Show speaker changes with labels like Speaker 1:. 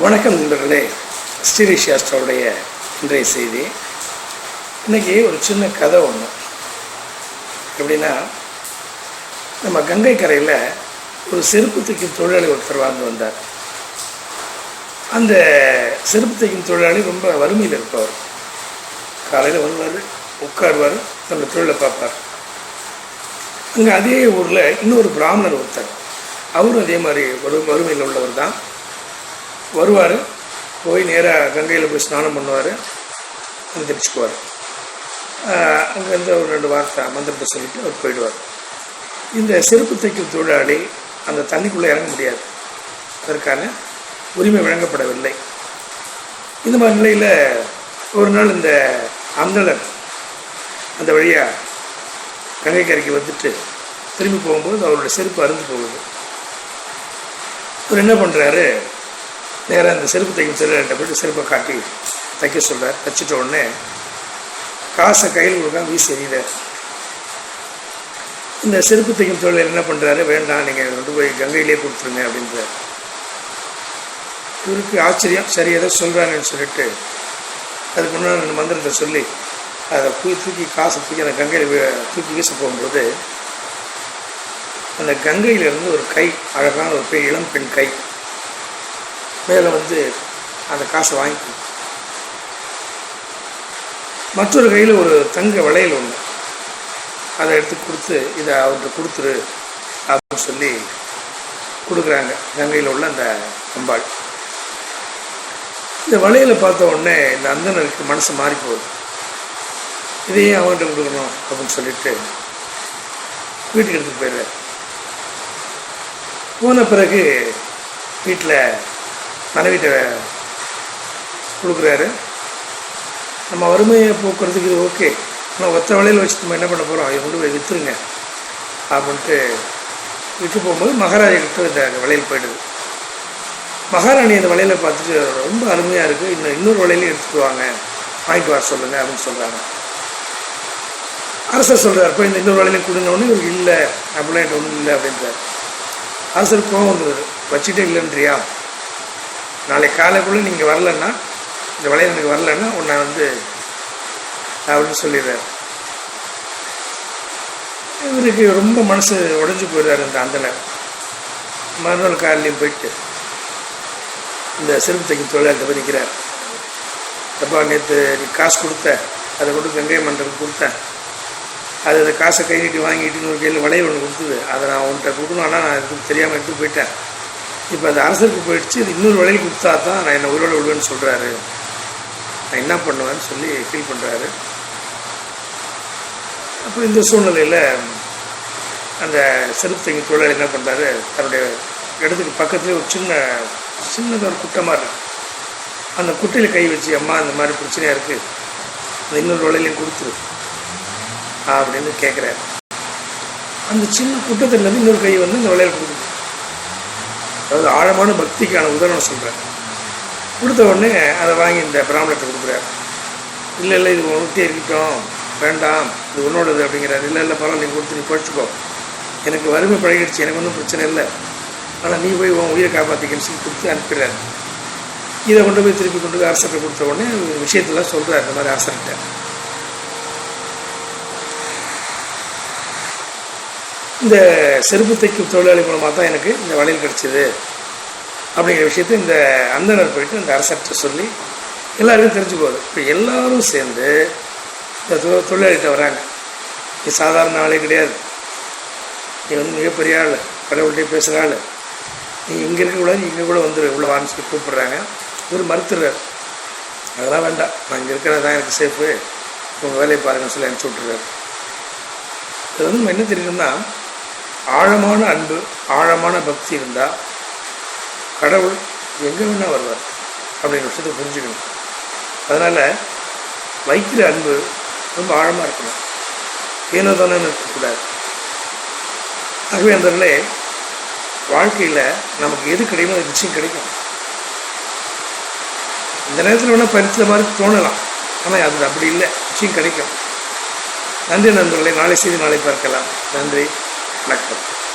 Speaker 1: வணக்கம் நண்பர்களே ஸ்ரீரிஷாஸ்டருடைய இன்றைய செய்தி. இன்றைக்கி ஒரு சின்ன கதை ஒன்று எப்படின்னா நம்ம கங்கை கரையில் ஒரு செருப்பு தைக்கும் தொழிலாளி ஒருத்தர் வாழ்ந்து வந்தார். அந்த செருப்பு தைக்கும் தொழிலாளி ரொம்ப வறுமையில் இருப்பவர். காலையில் வருவார் உட்காருவார் தன்னோட தொழிலை பார்ப்பார். அங்கே அதே ஊரில் இன்னொரு பிராமணர் ஒருத்தர். அவரும் அதே மாதிரி ஒரு வறுமையில் உள்ளவர் தான். வருவார். போய் நேராக கங்கையில் போய் ஸ்நானம் பண்ணுவார். எந்திரிச்சுக்குவார் அங்கேருந்து ஒரு ரெண்டு வார்த்தை மந்திரத்தை சொல்லிட்டு அவர் போயிடுவார். இந்த செருப்பு தைக்கும் தொழிலாளி அந்த தண்ணிக்குள்ளே இறங்க முடியாது. அதற்கான உரிமை வழங்கப்படவில்லை. இந்த மாதிரி நிலையில் ஒரு நாள் இந்த அந்தணர் அந்த வழியாக கங்கை கரைக்கு வந்துட்டு திரும்பி போகும்போது அவருடைய செருப்பு அருந்து போகுது. அவர் என்ன பண்ணுறாரு நேராக இந்த செருப்பு தைக்கும் தொழிலாளிகிட்ட போயிட்டு செருப்பை காட்டி தைக்க சொல்கிறார் தைச்சிட்ட உடனே காசை கையில் கொடுக்காம வீசி எறிகிறார். இந்த செருப்பு தைக்கும் தொழில் என்ன பண்ணுறாரு வேண்டாம் நீங்கள் கொண்டு போய் கங்கையிலே கொடுத்துருங்க அப்படின்றார். இவருக்கு ஆச்சரியம். சரி ஏதோ சொல்கிறாங்கன்னு சொல்லிட்டு அதுக்கு முன்னாடி அந்த மந்திரத்தை சொல்லி அதை தூக்கி தூக்கி காசை தூக்கி அந்த கங்கையில் தூக்கி வீச போகும்போது அந்த கங்கையிலிருந்து ஒரு கை அழகான ஒரு பெண் இளம் பெண் கை மேலே வந்து அந்த காசை வாங்கி மற்றொரு கையில் ஒரு தங்க வளையல் ஒன்று அதை எடுத்து கொடுத்து இதை அவர்கிட்ட கொடுத்துரு அப்படின்னு சொல்லி கொடுக்குறாங்க. கங்கையில் உள்ள அந்த அம்பாள். இந்த வளையலை பார்த்த உடனே இந்த அந்தனருக்கு மனசு மாறி போகுது. இதையும் அவன்கிட்ட கொடுக்கணும் அப்படின்னு சொல்லிட்டு வீட்டுக்கு எடுத்துகிட்டு போயிடுறாரு. போன பிறகு வீட்டில் மனைவிட்ட கொடுக்குறாரு. நம்ம வறுமையை போக்குறதுக்கு இது ஓகே. ஆனால் ஒத்த வலையில் வச்சுட்டு நம்ம என்ன பண்ண போகிறோம் அதை கொண்டு போய் விற்றுருங்க அப்படின்ட்டு விற்று போகும்போது மகாராஜா கிட்ட இந்த வளையல் போயிடுது. மகாராணி அந்த வளையலை பார்த்துட்டு ரொம்ப அருமையாக இருக்குது இன்னும் இன்னொரு வளையலையும் எடுத்துட்டு வாங்க. வாங்கிட்டு வர சொல்லுங்கள் அப்படின்னு சொல்கிறாங்க அரசர் சொல்கிறார் போய் இந்த இன்னொரு வளையலையும் கொடுங்க. ஒன்று இவருக்கு இல்லை. அப்படிலாம் ஒன்றும் இல்லை அப்படின்றார். அரசர் கோவம் வந்தது. வச்சுட்டே இல்லைன்றியா? நாளை காலைக்குள்ளே நீங்கள் வரலன்னா இந்த வளையலுக்கு வரலன்னா உன்னை வந்து அப்படின்னு சொல்லிடுறாரு. இவருக்கு ரொம்ப மனசு உடஞ்சி போயிடுறாரு இந்த அந்தனர் மறுநாள் காலையும் போயிட்டு இந்த செருப்பு தைக்கும் தொழிலாளர்கிட்ட பதிக்கிறார் அப்பா நேற்று நீ காசு கொடுத்த அதை கொண்டு கங்கை மண்டலுக்கு கொடுத்தேன். அது அந்த காசை கை நீட்டி வாங்கிட்டு ஒரு கையில் வளையல் ஒன்று கொடுத்தது. அதை நான் உன்கிட்ட கொடுக்கணும் ஆனால் நான் எனக்கு தெரியாமல் எடுத்து போயிட்டேன். இப்போ அந்த அரசருக்கு போயிடுச்சு இது இன்னொரு வழியில் கொடுத்தா தான் நான் என்னை உயிரோடு விடுவேன்னு சொல்கிறாரு நான் என்ன பண்ணுவேன்னு சொல்லி ஃபீல் பண்ணுறாரு அப்போ இந்த சூழ்நிலையில் அந்த செருப்பு தைக்கும் தொழிலாளி என்ன பண்ணுறாரு தன்னுடைய இடத்துக்கு பக்கத்துலேயே ஒரு சின்ன சின்னதாக ஒரு குட்டமாக இருக்கு. அந்த குட்டையில் கை வச்சு அம்மா இந்த மாதிரி பிரச்சனையாக இருக்குது அந்த இன்னொரு வழியிலையும் கொடுத்துரு. அப்படின்னு கேட்குறாரு அந்த சின்ன குட்டத்திலேருந்து இன்னொரு கை வந்து இந்த வளையல் கொடுக்குது. அதாவது ஆழமான பக்திக்கான உதாரணம் சொல்கிறேன் கொடுத்த உடனே அதை வாங்கி இந்த பிராமணத்தை கொடுக்குறாரு. இல்லை இல்லை இது உன்கிட்டே இருக்கட்டும். வேண்டாம். இது உன்னோடது அப்படிங்கிறாரு. இல்லை இல்லை பரவாயில்ல நீங்கள் கொடுத்து நீ படிச்சுக்கோ எனக்கு வறுமை பழகிடுச்சு. எனக்கு ஒன்றும் பிரச்சனை இல்லை. ஆனால் நீ போய் உன் உயிரை காப்பாற்றிக்கன்னு சொல்லி கொடுத்து அனுப்பிடுறாரு. இதை கொண்டு போய் திருப்பி கொண்டு போய் அரசர்கிட்ட கொடுத்த உடனே விஷயத்தெல்லாம் சொல்கிறார் இந்த மாதிரி அரசர்கிட்ட. இந்த செருப்பு தைக்கும் தொழிலாளி மூலமாக தான் எனக்கு இந்த வளையல் கிடச்சிது அப்படிங்கிற விஷயத்தை இந்த அந்தனர் போயிட்டு இந்த அரசர்கிட்ட சொல்லி எல்லாருக்கும் தெரிஞ்சு போகுது. இப்போ எல்லாரும் சேர்ந்து இந்த தொ- தொழிலாளிகிட்ட வராங்க. நீ சாதாரண ஆளே கிடையாது. நீ வந்து மிகப்பெரிய ஆள். கடவுள்கிட்டே பேசுகிற ஆள். நீ இங்கே இருக்கக்கூடாது இங்கே கூட வந்துடு இவ்வளோ வான்னு சொல்லி கூப்பிட்றாங்க. இவர் மறுத்துடுறார் அதெல்லாம் வேண்டாம். நான் இங்கே இருக்கிறது தான் எனக்கு சேஃபு உங்கள் வேலையை பாருங்கன்னு சொல்லி அனுப்பிச்சி விட்ருறாரு இது வந்து நம்ம என்ன தெரியணும்னா ஆழமான அன்பு ஆழமான பக்தி இருந்தால் கடவுள் எங்கே வேணால் வருவார் அப்படிங்கிற விஷயத்தை புரிஞ்சுக்கணும். அதனால் வைக்கிற அன்பு ரொம்ப ஆழமாக இருக்கணும். ஏனோ தானே இருக்கக்கூடாது. ஆகவே அந்த வாழ்க்கையில் நமக்கு எது கிடைக்குமோ அது நிச்சயம் கிடைக்கும். இந்த நேரத்தில் வேணால் பறித்த மாதிரி தோணலாம். ஆனால் அது அப்படி இல்லை. நிச்சயம் கிடைக்கும். நன்றி நண்பர்களே நாளை செய்தி நாளை பார்க்கலாம். நன்றி. வணக்கம்.